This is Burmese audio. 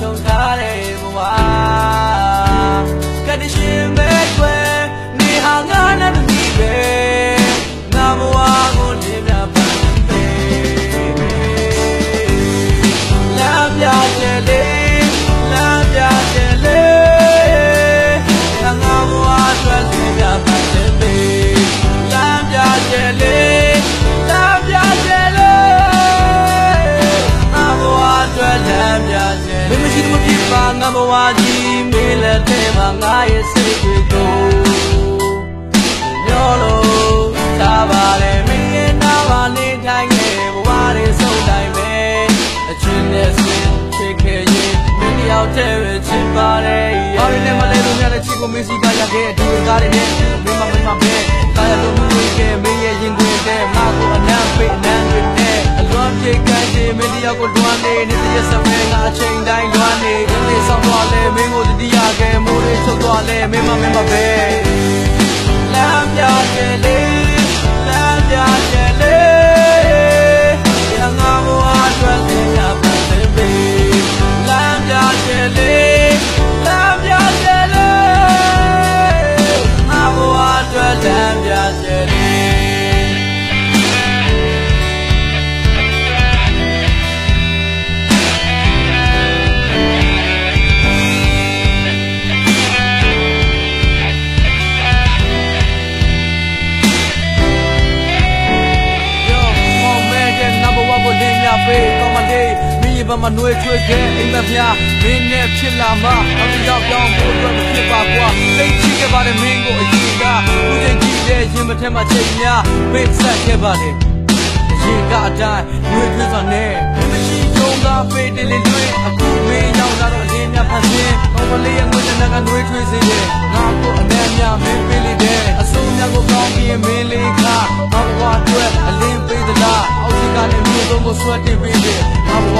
ချုံထားတဲ့ဘဝကတရှင်ပဲကွယ်နေဟာငါနဲ့မပြီးပဲငါဘဝကိုတင်ပြပါလမ်းပြတယ်လေလ ဝကြီးမင်းလက်ထဲမှာငါရဲ့စိတ်တွေကိုညောလို့ထားပါလေမင်းရဲ့နာပါနေတိုင်းရဲ့ဘဝတွေဆုံးတိုင်းပဲအချင်းနဲ့စင်ချစ်ခဲ့ရင်မင်းတယောက်တည်းပဲချစ်ပါတယ်ဘာလို့လဲမလဲလို့များတဲ့ချစ်ကိုမင်းစီကရခဲ့ဒီကားတွေနဲ့မင်းမမင်းမပဲကာရလို့မင်းရဲ့မင်းရဲ့ရင်ခွင်တဲ့ငါကိုအနံ့ပိတ်အနံ့တွေနဲ့အလွန်ပြေကန်းခြင်းမင်းတယောက်ကိုလွမ်းနေနေတဲ့စပယ်ငါအချိန်တိုင်း လေးချုပ်သွား မိဘမနှွေးချွေခဲ့အိမ်မပြမင်းနဲ့ဖြစ်လာမှအတူရောက်ကြောင်းဖို့အတွက်မဖြစ်ပါကွာသိချခဲ့ပါတယ်မင်းကိုအရင်ကဦးတင်ကြည့်တဲ့ရင်မထက်မှချိန်များပိတ်ဆက်ခဲ့ပါတယ်အရင်ကအတိုင်းနှွေးထွေးစွာနဲ့မရှိုံသာပေးတယ်လေလွင်အခုမင်းရောက်လာတော့အရင်များဖန်ဆင်းကောင်းမလေးရဲ့ငွေနဲ့ကနှွေးထွေးစေတဲ့ငါကိုအနမ်းများမင်းပေးလေတဲ့အစိုးရကိုကောင်းပြီးမင်းလေးကငါဘဝအတွက်အလင်းပေးသလားအောက်စီကနေမြို့သုံးကိုဆွတ်တင်ပေးတယ်ငါဘဝ